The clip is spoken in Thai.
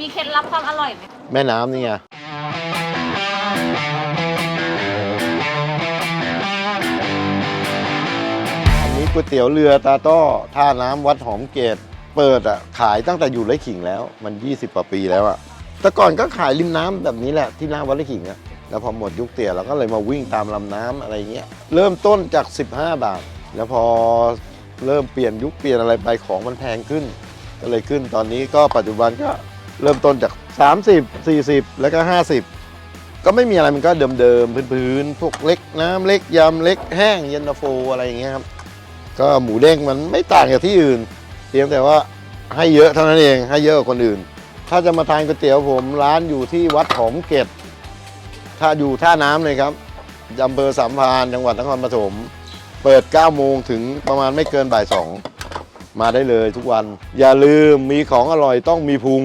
มีเคล็ดลับความอร่อยไหมแม่น้ำนี่ไง อันนี้ก๋วยเตี๋ยวเรือตาต้อท่าน้ำวัดหอมเกต เปิดอะขายตั้งแต่อยู่ไร่ขิงแล้ว มัน 20กว่าปีแล้วอะ แต่ก่อนก็ขายริมน้ำแบบนี้แหละที่หน้าวัดไร่ขิงอะ แล้วพอหมดยุคเตี๋ยเราก็เลยมาวิ่งตามลำน้ำอะไรเงี้ย เริ่มต้นจาก 15 บาท แล้วพอเริ่มเปลี่ยนยุคเปลี่ยนอะไรไปของมันแพงขึ้น ก็เลยขึ้นตอนนี้ก็ปัจจุบันก็ เริ่มต้นจาก 30 40 แล้วก็ 50 ก็ไม่มีอะไรมันก็เดิมๆพื้นๆพวกเล็กน้ำเล็กยำเล็กแห้งเย็นตาโฟอะไรอย่างเงี้ยครับก็หมูเด้งมันไม่ต่างจากที่อื่นเพียงแต่ว่าให้เยอะเท่านั้นเองให้เยอะกว่าคนอื่น ถ้าจะมาทานก๋วยเตี๋ยวผมร้านอยู่ที่วัดหอมเกตถ้าอยู่ท่าน้ำเลยครับอำเภอสามพานจังหวัดนครปฐมเปิด 9 โมงถึงประมาณไม่เกินบ่ายสองมาได้เลยทุกวัน อย่าลืมมีของอร่อยต้องมีพุง